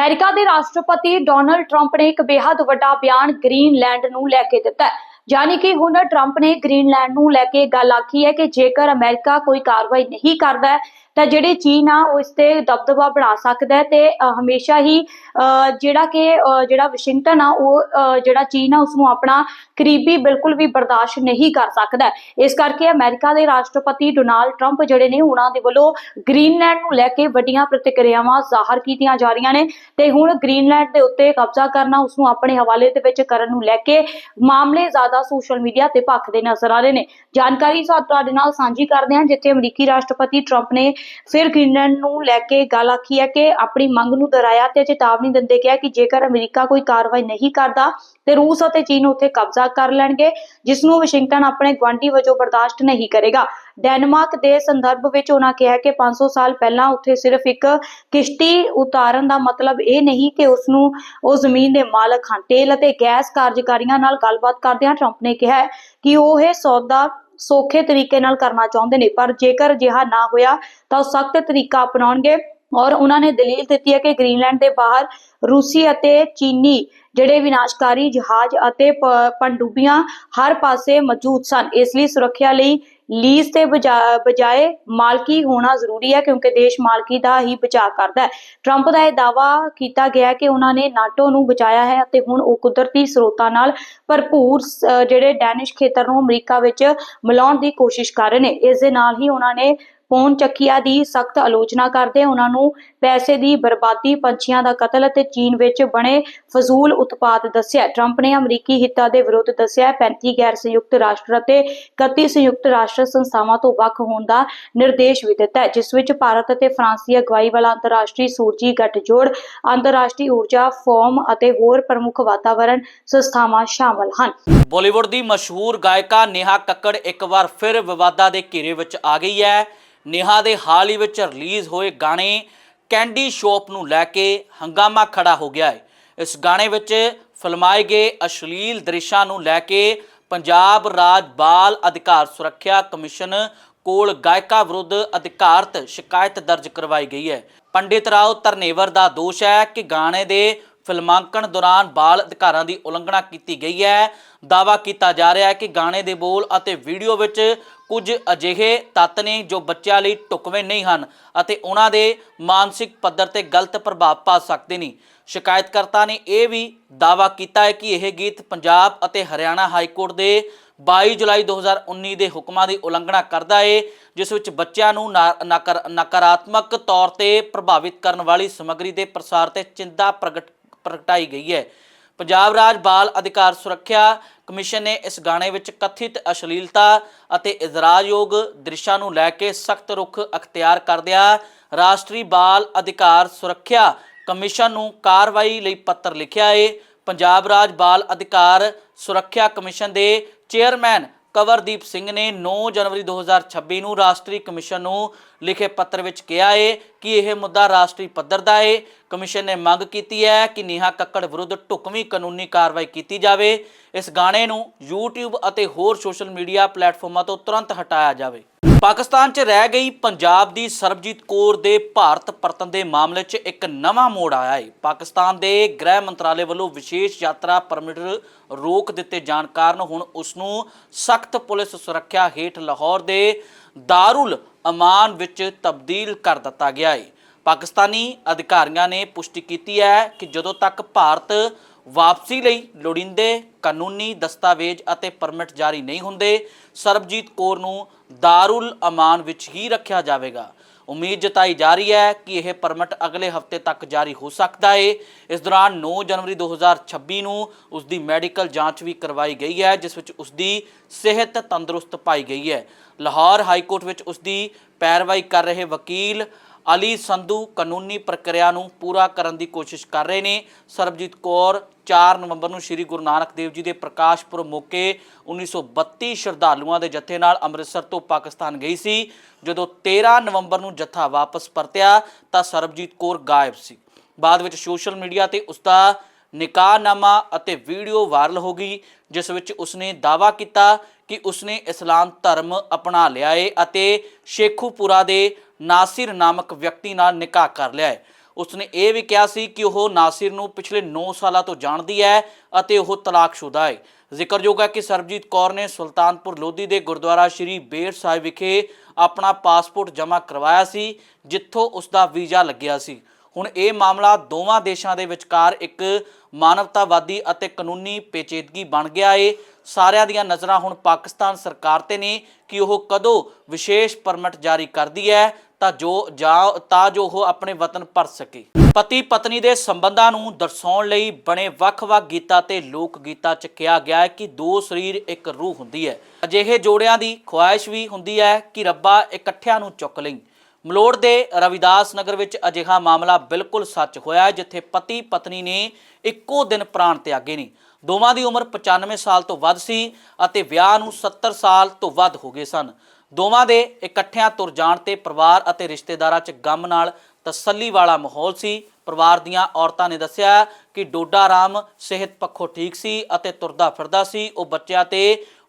America ਦੇ ਰਾਸ਼ਟਰਪਤੀ Donald Trump ਨੇ ਇੱਕ ਬੇहद ਵੱਡਾ ਬਿਆਨ ਗ੍ਰੀਨਲੈਂਡ ਨੂੰ ਲੈ ਕੇ ਦਿੱਤਾ ਹੈ। ਯਾਨੀ ਕਿ ਹੁਣ ਟਰੰਪ ਨੇ ਗ੍ਰੀਨਲੈਂਡ ਨੂੰ ਲੈ ਕੇ ਗੱਲ ਆਖੀ ਹੈ ਕਿ ਜੇਕਰ ਅਮਰੀਕਾ ਕੋਈ ਕਾਰਵਾਈ ਨਹੀਂ ਕਰਦਾ ਤਾਂ ਜਿਹੜੇ ਚੀਨ ਆ ਉਹ ਇਸ ਤੇ ਦਬਦਬਾ ਬਣਾ ਸਕਦਾ ਹੈ ਤੇ ਹਮੇਸ਼ਾ ਹੀ ਅ, ਜਿਹੜਾ ਕਿ ਜਿਹੜਾ ਵਾਸ਼ਿੰਗਟਨ ਆ ਉਹ ਜਿਹੜਾ ਚੀਨ ਆ ਉਸ ਨੂੰ ਆਪਣਾ ਕਰੀਬੀ ਬਿਲਕੁਲ ਵੀ ਬਰਦਾਸ਼ਤ ਨਹੀਂ ਕਰ ਸਕਦਾ ਇਸ ਕਰਕੇ ਅਮਰੀਕਾ ਦੇ ਰਾਸ਼ਟਰਪਤੀ ਡੋਨਾਲਡ ਟਰੰਪ ਜਿਹੜੇ ਨੇ ਉਹਨਾਂ ਦੇ ਵੱਲੋਂ ਗ੍ਰੀਨਲੈਂਡ ਨੂੰ ਲੈ ਕੇ ਵੱਡੀਆਂ ਪ੍ਰਤੀਕਿਰਿਆਵਾਂ ਜ਼ਾਹਰ ਕੀਤੀਆਂ ਜਾ ਰਹੀਆਂ ਨੇ ਤੇ ਹੁਣ ਗ੍ਰੀਨਲੈਂਡ ਦੇ ਉੱਤੇ ਕਬਜ਼ਾ ਕਰਨਾ ਉਸ ਨੂੰ ਆਪਣੇ ਹਵਾਲੇ ਦੇ ਵਿੱਚ ਕਰਨ ਨੂੰ ਲੈ ਕੇ ਮਾਮਲੇ ਜ਼ਿਆਦਾ ਸੋਸ਼ਲ ਮੀਡੀਆ ਤੇ ਭਖਦੇ ਨਜ਼ਰ ਆ ਰਹੇ ਨੇ। ਜਾਣਕਾਰੀ ਤੁਹਾਡੇ ਨਾਲ ਸਾਂਝੀ ਕਰਦੇ ਹਾਂ ਜਿੱਥੇ ਅਮਰੀਕੀ ਰਾਸ਼ਟਰਪਤੀ ਟਰੰਪ ਨੇ ਫਿਰ ਗ੍ਰੀਨਲੈਂਡ ਨੂੰ ਲੈ ਕੇ ਗੱਲ ਆਖੀ ਹੈ ਕਿ ਆਪਣੀ ਮੰਗ ਨੂੰ ਦੁਹਰਾਇਆ ਤੇ ਚੇਤਾਵਨੀ ਦਿੰਦੇ ਕਿਹਾ ਕਿ ਜੇਕਰ ਅਮਰੀਕਾ ਕੋਈ ਕਾਰਵਾਈ ਨਹੀਂ ਕਰਦਾ ਤੇ ਰੂਸ ਅਤੇ ਚੀਨ ਉੱਥੇ ਕਬਜ਼ਾ ਕਰ ਲੈਣਗੇ, ਜਿਸ ਨੂੰ ਵਾਸ਼ਿੰਗਟਨ ਆਪਣੇ ਗਵਾਂਢੀ ਵਜੋਂ ਬਰਦਾਸ਼ਤ ਨਹੀਂ ਕਰੇਗਾ। ਡੈਨਮਾਰਕ ਦੇ ਸੰਦਰਭ ਵਿੱਚ ਉਹਨਾਂ ਕਿਹਾ ਕਿ 500 ਸਾਲ ਪਹਿਲਾਂ ਉੱਥੇ ਸਿਰਫ ਇੱਕ ਕਿਸ਼ਤੀ ਉਤਾਰਨ ਦਾ ਮਤਲਬ ਇਹ ਨਹੀਂ ਕਿ ਉਸ ਨੂੰ ਉਹ ਜ਼ਮੀਨ ਦੇ ਮਾਲਕ ਹਨ। ਤੇਲ ਅਤੇ ਗੈਸ ਕਾਰਜਕਾਰੀਆਂ ਨਾਲ ਗੱਲਬਾਤ ਕਰਦਿਆਂ ਟਰੰਪ ਨੇ ਕਿਹਾ ਕਿ ਉਹ ਇਹ ਸੌਦਾ ਸੌਖੇ ਤਰੀਕੇ ਨਾਲ ਕਰਨਾ ਚਾਹੁੰਦੇ ਨੇ, ਪਰ ਜੇਕਰ ਅਜਿਹਾ ਨਾ ਹੋਇਆ ਤਾਂ ਉਹ ਸਖਤ ਤਰੀਕਾ ਅਪਣਾਉਣਗੇ ਔਰ ਉਹਨਾਂ ਨੇ ਦਲੀਲ ਦਿੱਤੀ ਹੈ ਕਿ ਗ੍ਰੀਨਲੈਂਡ ਦੇ ਬਾਹਰ ਰੂਸੀ ਅਤੇ ਚੀਨੀ ਜਿਹੜੇ ਵਿਨਾਸ਼ਕਾਰੀ ਜਹਾਜ਼ ਅਤੇ ਪ- ਪਣਡੁੱਬੀਆਂ ਹਰ ਪਾਸੇ ਮੌਜੂਦ ਸਨ, ਇਸ ਲਈ ਸੁਰੱਖਿਆ ਲਈ ਲੀਜ਼ ਤੇ ਬਜਾਏ ਮਾਲਕੀ ਹੋਣਾ ਜ਼ਰੂਰੀ ਹੈ ਕਿਉਂਕਿ ਦੇਸ਼ ਮਾਲਕੀ ਦਾ ਹੀ ਬਚਾਅ ਕਰਦਾ ਹੈ। ਟਰੰਪ ਦਾ ਇਹ ਦਾਵਾ ਕੀਤਾ ਗਿਆ ਕਿ ਉਹਨਾਂ ਨੇ ਨਾਟੋ ਨੂੰ ਬਚਾਇਆ ਹੈ ਅਤੇ ਹੁਣ ਉਹ ਕੁਦਰਤੀ ਸਰੋਤਾਂ ਨਾਲ ਭਰਪੂਰ ਜਿਹੜੇ ਡੈਨਿਸ਼ ਖੇਤਰ ਨੂੰ ਅਮਰੀਕਾ ਵਿੱਚ ਮਿਲਾਉਣ ਦੀ ਕੋਸ਼ਿਸ਼ ਕਰ ਰਹੇ ਨੇ। ਇਸ ਦੇ ਨਾਲ ਹੀ ਉਹਨਾਂ ਨੇ ਪੌਣ ਚੱਕੀਆ ਦੀ ਸਖਤ ਆਲੋਚਨਾ ਕਰਦੇ ਉਹਨਾਂ ਨੂੰ ਪੈਸੇ ਦੀ ਬਰਬਾਦੀ, ਪੰਛੀਆਂ ਦਾ ਕਤਲ ਅਤੇ ਚੀਨ ਵਿੱਚ ਬਣੇ ਫਜ਼ੂਲ ਉਤਪਾਦ ਦੱਸਿਆ। ਟਰੰਪ ਨੇ ਅਮਰੀਕੀ ਹਿੱਤਾਂ ਦੇ ਵਿਰੁੱਧ ਦੱਸਿਆ 35 ਗੈਰ ਸੰਯੁਕਤ ਰਾਸ਼ਟਰ ਅਤੇ 31 ਸੰਯੁਕਤ ਰਾਸ਼ਟਰ ਸੰਸਥਾਵਾਂ ਤੋਂ ਵੱਖ ਹੋਣ ਦਾ ਨਿਰਦੇਸ਼ ਵੀ ਦਿੱਤਾ ਜਿਸ ਵਿੱਚ ਭਾਰਤ ਅਤੇ ਫਰਾਂਸ ਦੀ ਅਗਵਾਈ ਵਾਲਾ ਅੰਤਰਰਾਸ਼ਟਰੀ ਸੂਰਜੀ ਗੱਠਜੋੜ, ਅੰਤਰਰਾਸ਼ਟਰੀ ਊਰਜਾ ਫੋਰਮ ਅਤੇ ਹੋਰ ਪ੍ਰਮੁੱਖ ਵਾਤਾਵਰਣ ਸੰਸਥਾਵਾਂ ਸ਼ਾਮਲ ਹਨ। ਬਾਲੀਵੁੱਡ ਦੀ ਮਸ਼ਹੂਰ ਗਾਇਕਾ ਨੇਹਾ ਕੱਕੜ ਇੱਕ ਵਾਰ ਫਿਰ ਵਿਵਾਦਾਂ ਦੇ ਘੇਰੇ ਵਿੱਚ ਆ ਗਈ ਹੈ। ਨੇਹਾ ਦੇ ਹਾਲ ਹੀ ਵਿੱਚ ਰਿਲੀਜ਼ ਹੋਏ ਗਾਣੇ ਕੈਂਡੀ ਸ਼ੋਪ ਨੂੰ ਲੈ ਕੇ ਹੰਗਾਮਾ ਖੜਾ ਹੋ ਗਿਆ ਹੈ। ਇਸ ਗਾਣੇ ਵਿੱਚ ਫਿਲਮਾਏ ਗਏ ਅਸ਼ਲੀਲ ਦ੍ਰਿਸ਼ਾਂ ਨੂੰ ਲੈ ਕੇ ਪੰਜਾਬ ਰਾਜ ਬਾਲ ਅਧਿਕਾਰ ਸੁਰੱਖਿਆ ਕਮਿਸ਼ਨ ਕੋਲ ਗਾਇਕਾ ਵਿਰੁੱਧ ਅਧਿਕਾਰਤ ਸ਼ਿਕਾਇਤ ਦਰਜ ਕਰਵਾਈ ਗਈ ਹੈ। ਪੰਡਿਤ ਰਾਓ ਧਰਨੇਵਰ ਦਾ ਦੋਸ਼ ਹੈ ਕਿ ਗਾਣੇ ਦੇ ਫਿਲਮਾਂਕਣ ਦੌਰਾਨ ਬਾਲ ਅਧਿਕਾਰਾਂ ਦੀ ਉਲੰਘਣਾ ਕੀਤੀ ਗਈ ਹੈ। ਦਾਵਾ ਕੀਤਾ ਜਾ ਰਿਹਾ ਹੈ ਕਿ ਗਾਣੇ ਦੇ ਬੋਲ ਅਤੇ ਵੀਡੀਓ ਵਿੱਚ ਕੁਝ ਅਜਿਹੇ ਤੱਤ ਨੇ ਜੋ ਬੱਚਿਆਂ ਲਈ ਢੁਕਵੇਂ ਨਹੀਂ ਹਨ ਅਤੇ ਉਹਨਾਂ ਦੇ ਮਾਨਸਿਕ ਪੱਧਰ ਤੇ ਗਲਤ ਪ੍ਰਭਾਵ ਪਾ ਸਕਦੇ ਨੇ। ਸ਼ਿਕਾਇਤਕਰਤਾ ਨੇ ਇਹ ਵੀ ਦਾਵਾ ਕੀਤਾ ਹੈ ਕਿ ਇਹ ਗੀਤ ਪੰਜਾਬ ਅਤੇ ਹਰਿਆਣਾ ਹਾਈ ਕੋਰਟ ਦੇ 22 ਜੁਲਾਈ 2019 ਦੇ ਹੁਕਮਾਂ ਦੀ ਉਲੰਘਣਾ ਕਰਦਾ ਏ, ਜਿਸ ਵਿੱਚ ਬੱਚਿਆਂ ਨੂੰ ਨਾ- ਨਕਾਰਾਤਮਕ ਤੌਰ ਤੇ ਪ੍ਰਭਾਵਿਤ ਕਰਨ ਵਾਲੀ ਸਮੱਗਰੀ ਦੇ ਪ੍ਰਸਾਰ ਤੇ ਚਿੰਤਾ ਪ੍ਰਗਟ ਪ੍ਰਗਟਾਈ ਗਈ ਹੈ। ਪੰਜਾਬ ਰਾਜ ਬਾਲ ਅਧਿਕਾਰ ਸੁਰੱਖਿਆ ਕਮਿਸ਼ਨ ਨੇ ਇਸ ਗਾਣੇ ਵਿੱਚ ਕਥਿਤ ਅਸ਼ਲੀਲਤਾ ਅਤੇ ਇਜ਼ਰਾਜਯੋਗ ਦ੍ਰਿਸ਼ਾਂ ਨੂੰ ਲੈ ਕੇ ਸਖਤ ਰੁਖ ਅਖਤਿਆਰ ਕਰਦਿਆਂ ਰਾਸ਼ਟਰੀ ਬਾਲ ਅਧਿਕਾਰ ਸੁਰੱਖਿਆ ਕਮਿਸ਼ਨ ਨੂੰ ਕਾਰਵਾਈ ਲਈ ਪੱਤਰ ਲਿਖਿਆ ਏ। ਪੰਜਾਬ ਰਾਜ ਬਾਲ ਅਧਿਕਾਰ ਸੁਰੱਖਿਆ ਕਮਿਸ਼ਨ ਦੇ ਚੇਅਰਮੈਨ ਕਵਰਦੀਪ ਸਿੰਘ ਨੇ 9 ਜਨਵਰੀ 2026 ਨੂੰ ਰਾਸ਼ਟਰੀ ਕਮਿਸ਼ਨ ਨੂੰ ਲਿਖੇ ਪੱਤਰ ਵਿੱਚ ਕਿਹਾ ਹੈ ਕਿ ਇਹ ਮੁੱਦਾ ਰਾਸ਼ਟਰੀ ਪੱਧਰ ਦਾ ਹੈ ਕਮਿਸ਼ਨ ਨੇ ਮੰਗ ਕੀਤੀ ਹੈ ਕਿ ਨੇਹਾ ਕੱਕੜ ਵਿਰੁੱਧ ਢੁਕਵੀਂ ਕਾਨੂੰਨੀ ਕਾਰਵਾਈ ਕੀਤੀ ਜਾਵੇ। ਇਸ ਗਾਣੇ ਨੂੰ YouTube ਅਤੇ ਹੋਰ ਸੋਸ਼ਲ ਮੀਡੀਆ ਪਲੇਟਫਾਰਮਾਂ ਤੋਂ ਤੁਰੰਤ ਹਟਾਇਆ ਜਾਵੇ। ਪਾਕਿਸਤਾਨ 'ਚ ਰਹਿ ਗਈ ਪੰਜਾਬ ਦੀ ਸਰਬਜੀਤ ਕੌਰ ਦੇ ਭਾਰਤ ਪਰਤਨ ਦੇ ਮਾਮਲੇ 'ਚ ਇੱਕ ਨਵਾਂ ਮੋੜ ਆਇਆ ਹੈ। ਪਾਕਿਸਤਾਨ ਦੇ ਗ੍ਰਹਿ ਮੰਤਰਾਲੇ ਵੱਲੋਂ ਵਿਸ਼ੇਸ਼ ਯਾਤਰਾ ਪਰਮਿਟ ਰੋਕ ਦਿੱਤੇ ਜਾਣ ਕਾਰਨ ਹੁਣ ਉਸ ਨੂੰ ਸਖਤ ਪੁਲਿਸ ਸੁਰੱਖਿਆ ਹੇਠ ਲਾਹੌਰ ਦੇ ਦਾਰੁਲ ਅਮਾਨ ਵਿੱਚ ਤਬਦੀਲ ਕਰ ਦਿੱਤਾ ਗਿਆ ਹੈ। ਪਾਕਿਸਤਾਨੀ ਅਧਿਕਾਰੀਆਂ ਨੇ ਪੁਸ਼ਟੀ ਕੀਤੀ ਹੈ ਕਿ ਜਦੋਂ ਤੱਕ ਭਾਰਤ ਵਾਪਸੀ ਲਈ ਲੋੜੀਂਦੇ ਕਾਨੂੰਨੀ ਦਸਤਾਵੇਜ਼ ਅਤੇ ਪਰਮਿਟ ਜਾਰੀ ਨਹੀਂ ਹੁੰਦੇ, ਸਰਬਜੀਤ ਕੌਰ ਨੂੰ ਦਾਰੁਲ ਅਮਾਨ ਵਿੱਚ ਹੀ ਰੱਖਿਆ ਜਾਵੇਗਾ। ਉਮੀਦ ਜਤਾਈ ਜਾ ਰਹੀ ਹੈ ਕਿ ਇਹ ਪਰਮਿਟ ਅਗਲੇ ਹਫ਼ਤੇ ਤੱਕ ਜਾਰੀ ਹੋ ਸਕਦਾ ਹੈ ਇਸ ਦੌਰਾਨ 9 ਜਨਵਰੀ 2026 ਨੂੰ ਉਸ ਦੀ ਮੈਡੀਕਲ ਜਾਂਚ ਵੀ ਕਰਵਾਈ ਗਈ ਹੈ, ਜਿਸ ਵਿੱਚ ਉਸ ਦੀ ਸਿਹਤ ਤੰਦਰੁਸਤ ਪਾਈ ਗਈ ਹੈ। ਲਾਹੌਰ ਹਾਈ ਕੋਰਟ ਵਿੱਚ ਉਸ ਦੀ ਪੈਰਵਾਈ ਕਰ ਰਹੇ ਵਕੀਲ ਅਲੀ ਸੰਧੂ ਕਾਨੂੰਨੀ ਪ੍ਰਕਿਰਿਆ ਨੂੰ ਪੂਰਾ ਕਰਨ ਦੀ ਕੋਸ਼ਿਸ਼ ਕਰ ਰਹੇ ਨੇ। ਸਰਬਜੀਤ ਕੌਰ 4 ਨਵੰਬਰ ਨੂੰ ਸ੍ਰੀ ਗੁਰੂ ਨਾਨਕ ਦੇਵ ਜੀ ਦੇ ਪ੍ਰਕਾਸ਼ ਪੁਰਬ ਮੌਕੇ 1932 ਸ਼ਰਧਾਲੂਆਂ ਦੇ ਜਥੇ ਨਾਲ ਅੰਮ੍ਰਿਤਸਰ ਤੋਂ ਪਾਕਿਸਤਾਨ ਗਈ ਸੀ। ਜਦੋਂ 13 ਨਵੰਬਰ ਨੂੰ ਜਥਾ ਵਾਪਸ ਪਰਤਿਆ, ਤਾਂ ਸਰਬਜੀਤ ਕੌਰ ਗਾਇਬ ਸੀ। ਬਾਅਦ ਵਿੱਚ ਸੋਸ਼ਲ ਮੀਡੀਆ ਤੇ ਉਸ ਦਾ ਨਿਕਾਹਨਾਮਾ ਅਤੇ ਵੀਡੀਓ ਵਾਇਰਲ ਹੋ ਗਈ, ਜਿਸ ਵਿੱਚ ਉਸਨੇ ਦਾਅਵਾ ਕੀਤਾ ਕਿ ਉਸਨੇ ਇਸਲਾਮ ਧਰਮ ਅਪਣਾ ਲਿਆ ਏ ਅਤੇ ਸ਼ੇਖੂਪੁਰਾ ਦੇ ਨਾਸਿਰ ਨਾਮਕ ਵਿਅਕਤੀ ਨਾਲ ਨਿਕਾਹ ਕਰ ਲਿਆ ਹੈ ਉਸਨੇ ਇਹ ਵੀ ਕਿਹਾ ਸੀ ਕਿ ਉਹ ਨਾਸਿਰ ਨੂੰ ਪਿਛਲੇ 9 ਸਾਲਾਂ ਤੋਂ ਜਾਣਦੀ ਹੈ ਅਤੇ ਉਹ ਤਲਾਕਸ਼ੁਦਾ ਹੈ ਜ਼ਿਕਰਯੋਗ ਹੈ ਕਿ ਸਰਬਜੀਤ ਕੌਰ ਨੇ ਸੁਲਤਾਨਪੁਰ ਲੋਧੀ ਦੇ ਗੁਰਦੁਆਰਾ ਸ਼੍ਰੀ ਬੇਰ ਸਾਹਿਬ ਵਿਖੇ ਆਪਣਾ ਪਾਸਪੋਰਟ ਜਮ੍ਹਾਂ ਕਰਵਾਇਆ ਸੀ, ਜਿੱਥੋਂ ਉਸ ਦਾ ਵੀਜ਼ਾ ਲੱਗਿਆ ਸੀ। ਹੁਣ ਇਹ ਮਾਮਲਾ ਦੋਵਾਂ ਦੇਸ਼ਾਂ ਦੇ ਵਿਚਕਾਰ ਇੱਕ ਮਾਨਵਤਾਵਾਦੀ ਅਤੇ ਕਾਨੂੰਨੀ ਪੇਚੀਦਗੀ ਬਣ ਗਿਆ ਏ। ਸਾਰਿਆਂ ਦੀਆਂ ਨਜ਼ਰਾਂ ਹੁਣ ਪਾਕਿਸਤਾਨ ਸਰਕਾਰ ਤੇ ਨੇ ਕਿ ਉਹ ਕਦੋਂ ਵਿਸ਼ੇਸ਼ ਪਰਮਿਟ ਜਾਰੀ ਕਰਦੀ ਹੈ ਤਾਂ ਜੋ ਜਾਂ, ਤਾਂ ਜੋ ਉਹ ਆਪਣੇ ਵਤਨ ਪਰ ਸਕੇ। ਪਤੀ ਪਤਨੀ ਦੇ ਸੰਬੰਧਾਂ ਨੂੰ ਦਰਸਾਉਣ ਲਈ ਬਣੇ ਵੱਖ-ਵੱਖ ਗੀਤਾਂ ਤੇ ਲੋਕ ਗੀਤਾਂ 'ਚ ਕਿਹਾ ਗਿਆ ਹੈ ਕਿ ਦੋ ਸਰੀਰ, ਇੱਕ ਰੂਹ ਹੁੰਦੀ ਹੈ। ਅਜਿਹੇ ਜੋੜਿਆਂ ਦੀ ਖੁਆਇਸ਼ ਵੀ ਹੁੰਦੀ ਹੈ ਕਿ ਰੱਬਾ ਇਕੱਠਿਆਂ ਨੂੰ ਚੁੱਕ ਲਈ। ਮਲੋੜ ਦੇ ਰਵਿਦਾਸ ਨਗਰ ਵਿੱਚ ਅਜਿਹਾ ਮਾਮਲਾ ਬਿਲਕੁਲ ਸੱਚ ਹੋਇਆ ਹੈ, ਜਿੱਥੇ ਪਤੀ ਪਤਨੀ ਨੇ ਇੱਕੋ ਦਿਨ ਪ੍ਰਾਣ ਤਿਆਗੇ ਨੇ। ਦੋਵਾਂ ਦੀ ਉਮਰ 95 ਸਾਲ ਤੋਂ ਵੱਧ ਸੀ ਅਤੇ ਵਿਆਹ ਨੂੰ 70 ਸਾਲ ਤੋਂ ਵੱਧ ਹੋ ਗਏ ਸਨ। ਦੋਵਾਂ ਦੇ ਇਕੱਠਿਆਂ ਤੁਰ ਜਾਣ ਤੇ ਪਰਿਵਾਰ ਅਤੇ ਰਿਸ਼ਤੇਦਾਰਾਂ 'ਚ ਗਮ ਨਾਲ ਤਸੱਲੀ ਵਾਲਾ ਮਾਹੌਲ ਸੀ। ਪਰਿਵਾਰ ਦੀਆਂ ਔਰਤਾਂ ਨੇ ਦੱਸਿਆ ਕਿ ਡੋਡਾ ਰਾਮ ਸਿਹਤ ਪੱਖੋਂ ਠੀਕ ਸੀ ਅਤੇ ਤੁਰਦਾ ਫਿਰਦਾ ਸੀ। ਉਹ ਬੱਚਿਆਂ ਤੇ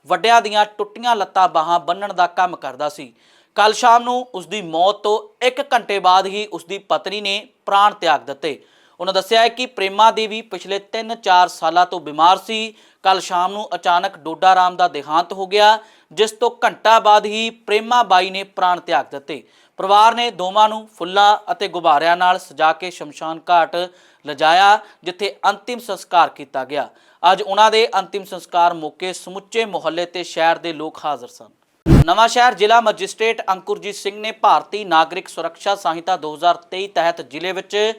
ਵੱਡਿਆਂ ਦੀਆਂ ਟੁੱਟੀਆਂ ਲੱਤਾਂ ਬਾਹਾਂ ਬੰਨਣ ਦਾ ਕੰਮ ਕਰਦਾ ਸੀ। ਕੱਲ ਸ਼ਾਮ ਨੂੰ ਉਸ ਦੀ ਮੌਤ ਤੋਂ 1 ਘੰਟੇ ਬਾਅਦ ਹੀ ਉਸ ਦੀ ਪਤਨੀ ਨੇ ਪ੍ਰਾਣ ਤਿਆਗ ਦਿੱਤੇ। ਉਹਨਾਂ ਦੱਸਿਆ ਹੈ ਕਿ ਪ੍ਰੇਮਾ ਦੇਵੀ ਪਿਛਲੇ 3-4 ਸਾਲਾਂ ਤੋਂ ਬਿਮਾਰ ਸੀ। ਕੱਲ ਸ਼ਾਮ ਨੂੰ ਅਚਾਨਕ ਡੋਡਾ ਰਾਮ ਦਾ ਦੇਹਾਂਤ ਹੋ ਗਿਆ, ਜਿਸ ਤੋਂ ਘੰਟਾ ਬਾਅਦ ਹੀ ਪ੍ਰੇਮਾ ਬਾਈ ਨੇ ਪ੍ਰਾਣ ਤਿਆਗ ਦਿੱਤੇ। ਪਰਿਵਾਰ ਨੇ ਦੋਵਾਂ ਨੂੰ ਫੁੱਲਾਂ ਅਤੇ ਗੁਬਾਰਿਆਂ ਨਾਲ ਸਜਾ ਕੇ ਸ਼ਮਸ਼ਾਨ ਘਾਟ ਲਿਜਾਇਆ, ਜਿੱਥੇ ਅੰਤਿਮ ਸੰਸਕਾਰ ਕੀਤਾ ਗਿਆ। ਅੱਜ ਉਹਨਾਂ ਦੇ ਅੰਤਿਮ ਸੰਸਕਾਰ ਮੌਕੇ ਸਮੁੱਚੇ ਮੁਹੱਲੇ ਤੇ ਸ਼ਹਿਰ ਦੇ ਲੋਕ ਹਾਜ਼ਰ ਸਨ। ਨਵਾਂ ਸ਼ਹਿਰ ਜ਼ਿਲ੍ਹਾ ਮੈਜਿਸਟ੍ਰੇਟ ਅੰਕੁਰਜੀਤ ਸਿੰਘ ਨੇ ਭਾਰਤੀ ਨਾਗਰਿਕ ਸੁਰੱਖਿਆ ਸੰਹਿਤਾ 2023 ਤਹਿਤ ਜ਼ਿਲ੍ਹੇ ਵਿੱਚ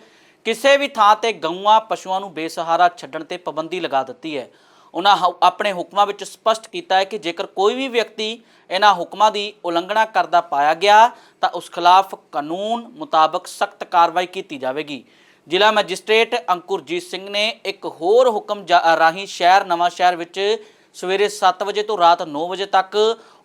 ਕਿਸੇ ਵੀ ਥਾਂ ਤੇ ਗਊਆਂ, ਪਸ਼ੂਆਂ ਨੂੰ ਬੇਸਹਾਰਾ ਛੱਡਣ ਤੇ ਪਾਬੰਦੀ ਲਗਾ ਦਿੱਤੀ ਹੈ। ਉਹਨਾਂ ਹ- ਆਪਣੇ ਹੁਕਮਾਂ ਵਿੱਚ ਸਪਸ਼ਟ ਕੀਤਾ ਹੈ ਕਿ ਜੇਕਰ ਕੋਈ ਵੀ ਵਿਅਕਤੀ ਇਹਨਾਂ ਹੁਕਮਾਂ ਦੀ ਉਲੰਘਣਾ ਕਰਦਾ ਪਾਇਆ ਗਿਆ, ਤਾਂ ਉਸ ਖਿਲਾਫ ਕਾਨੂੰਨ ਮੁਤਾਬਕ ਸਖਤ ਕਾਰਵਾਈ ਕੀਤੀ ਜਾਵੇਗੀ। ਜ਼ਿਲ੍ਹਾ ਮੈਜਿਸਟ੍ਰੇਟ ਅੰਕੁਰਜੀਤ ਸਿੰਘ ਨੇ ਇੱਕ ਹੋਰ ਹੁਕਮ ਜਾ- ਰਾਹੀਂ ਸ਼ਹਿਰ, ਨਵਾਂ ਸ਼ਹਿਰ ਵਿੱਚ ਸਵੇਰੇ 7 ਵਜੇ ਤੋਂ ਰਾਤ 9 ਵਜੇ ਤੱਕ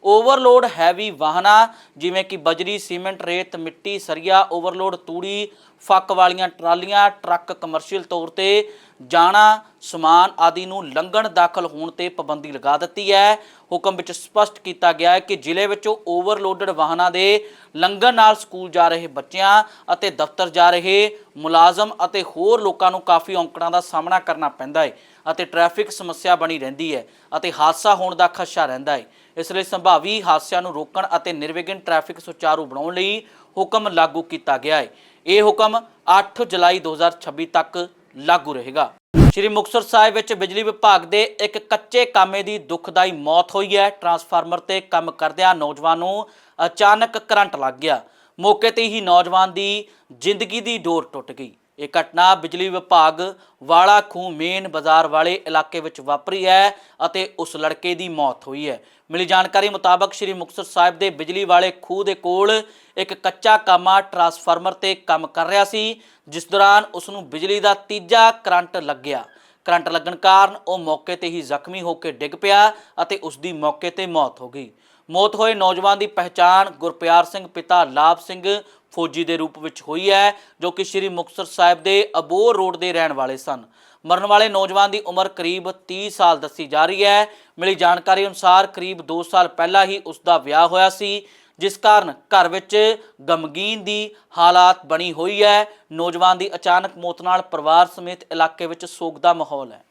ਓਵਰਲੋਡ ਹੈਵੀ ਵਾਹਨਾਂ, ਜਿਵੇਂ ਕਿ ਬਜਰੀ, ਸੀਮੈਂਟ, ਰੇਤ, ਮਿੱਟੀ, ਸਰੀਆ, ਓਵਰਲੋਡ ਤੂੜੀ, ਫੱਕ ਵਾਲੀਆਂ ਟਰਾਲੀਆਂ, ਟਰੱਕ ਕਮਰਸ਼ੀਅਲ ਤੌਰ ਤੇ ਜਾਣਾ, ਸਮਾਨ ਆਦਿ ਨੂੰ ਲੰਘਣ ਦਾਖਲ ਹੋਣ ਤੇ ਪਾਬੰਦੀ ਲਗਾ ਦਿੱਤੀ ਹੈ। ਹੁਕਮ ਵਿੱਚ ਸਪਸ਼ਟ ਕੀਤਾ ਗਿਆ ਹੈ ਕਿ ਜ਼ਿਲ੍ਹੇ ਵਿੱਚੋਂ ਓਵਰਲੋਡਡ ਵਾਹਨਾਂ ਦੇ ਲੰਘਣ ਨਾਲ ਸਕੂਲ ਜਾ ਰਹੇ ਬੱਚਿਆਂ ਅਤੇ ਦਫ਼ਤਰ ਜਾ ਰਹੇ ਮੁਲਾਜ਼ਮ ਅਤੇ ਹੋਰ ਲੋਕਾਂ ਨੂੰ ਕਾਫੀ ਔਂਕੜਾਂ ਦਾ ਸਾਹਮਣਾ ਕਰਨਾ ਪੈਂਦਾ ਹੈ। ਅਤੇ ਟ੍ਰੈਫਿਕ ਸਮੱਸਿਆ ਬਣੀ ਰਹਿੰਦੀ ਹੈ ਅਤੇ ਹਾਦਸਾ ਹੋਣ ਦਾ ਖਦਸ਼ਾ ਰਹਿੰਦਾ ਹੈ। ਇਸ ਲਈ ਸੰਭਾਵੀ ਹਾਦਸਿਆਂ ਨੂੰ ਰੋਕਣ ਅਤੇ ਨਿਰਵਿਘਨ ਟ੍ਰੈਫਿਕ ਸੁਚਾਰੂ ਬਣਾਉਣ ਲਈ ਹੁਕਮ ਲਾਗੂ ਕੀਤਾ ਗਿਆ ਹੈ। ਇਹ ਹੁਕਮ 8 ਜੁਲਾਈ 2026 ਤੱਕ ਲਾਗੂ ਰਹੇਗਾ। ਸ਼੍ਰੀ ਮੁਕਤਸਰ ਸਾਹਿਬ ਵਿੱਚ ਬਿਜਲੀ ਵਿਭਾਗ ਦੇ ਇੱਕ ਕੱਚੇ ਕਾਮੇ ਦੀ ਦੁਖਦਾਈ ਮੌਤ ਹੋਈ ਹੈ। ਟਰਾਂਸਫਾਰਮਰ ਤੇ ਕੰਮ ਕਰਦਿਆਂ ਨੌਜਵਾਨ ਨੂੰ ਅਚਾਨਕ ਕਰੰਟ ਲੱਗ ਗਿਆ। ਮੌਕੇ ਤੇ ਹੀ ਨੌਜਵਾਨ ਦੀ ਜ਼ਿੰਦਗੀ ਦੀ ਡੋਰ ਟੁੱਟ ਗਈ। ਇਹ ਘਟਨਾ ਬਿਜਲੀ ਵਿਭਾਗ ਵਾਲਾ ਖੂਹ ਮੇਨ ਬਾਜ਼ਾਰ ਵਾਲੇ ਇਲਾਕੇ ਵਿੱਚ ਵਾਪਰੀ ਹੈ ਅਤੇ ਉਸ ਲੜਕੇ ਦੀ ਮੌਤ ਹੋਈ ਹੈ। ਮਿਲੀ ਜਾਣਕਾਰੀ ਮੁਤਾਬਕ ਸ਼੍ਰੀ ਮੁਕਤਸਰ ਸਾਹਿਬ ਦੇ ਬਿਜਲੀ ਵਾਲੇ ਖੂਹ ਦੇ ਕੋਲ ਇੱਕ ਕੱਚਾ ਕਾਮਾ ਟਰਾਂਸਫਾਰਮਰ ਤੇ ਕੰਮ ਕਰ ਰਿਹਾ ਸੀ, ਜਿਸ ਦੌਰਾਨ ਉਸ ਨੂੰ ਬਿਜਲੀ ਦਾ ਤੀਜਾ ਕਰੰਟ ਲੱਗਿਆ। ਕਰੰਟ ਲੱਗਣ ਕਾਰਨ ਉਹ ਮੌਕੇ ਤੇ ਹੀ ਜ਼ਖਮੀ ਹੋ ਕੇ ਡਿੱਗ ਪਿਆ ਅਤੇ ਉਸ ਦੀ ਮੌਕੇ ਤੇ ਮੌਤ ਹੋ ਗਈ। ਮੌਤ ਹੋਏ ਨੌਜਵਾਨ ਦੀ ਪਹਿਚਾਣ ਗੁਰਪਿਆਰ ਸਿੰਘ ਪਿਤਾ ਲਾਭ ਸਿੰਘ ਫੌਜੀ ਦੇ ਰੂਪ ਵਿੱਚ ਹੋਈ ਹੈ, ਜੋ ਕਿ ਸ੍ਰੀ ਮੁਕਤਸਰ ਸਾਹਿਬ ਦੇ ਅਬੋਰ ਰੋਡ ਦੇ ਰਹਿਣ ਵਾਲੇ ਸਨ। ਮਰਨ ਵਾਲੇ ਨੌਜਵਾਨ ਦੀ ਉਮਰ ਕਰੀਬ 30 ਸਾਲ ਦੱਸੀ ਜਾ ਰਹੀ ਹੈ। ਮਿਲੀ ਜਾਣਕਾਰੀ ਅਨੁਸਾਰ ਕਰੀਬ 2 ਸਾਲ ਪਹਿਲਾਂ ਹੀ ਉਸ ਦਾ ਵਿਆਹ ਹੋਇਆ ਸੀ, ਜਿਸ ਕਾਰਨ ਘਰ ਵਿੱਚ ਗਮਗੀਨ ਦੀ ਹਾਲਾਤ ਬਣੀ ਹੋਈ ਹੈ। ਨੌਜਵਾਨ ਦੀ ਅਚਾਨਕ ਮੌਤ ਨਾਲ ਪਰਿਵਾਰ ਸਮੇਤ ਇਲਾਕੇ ਵਿੱਚ ਸੋਗ ਦਾ ਮਾਹੌਲ ਹੈ।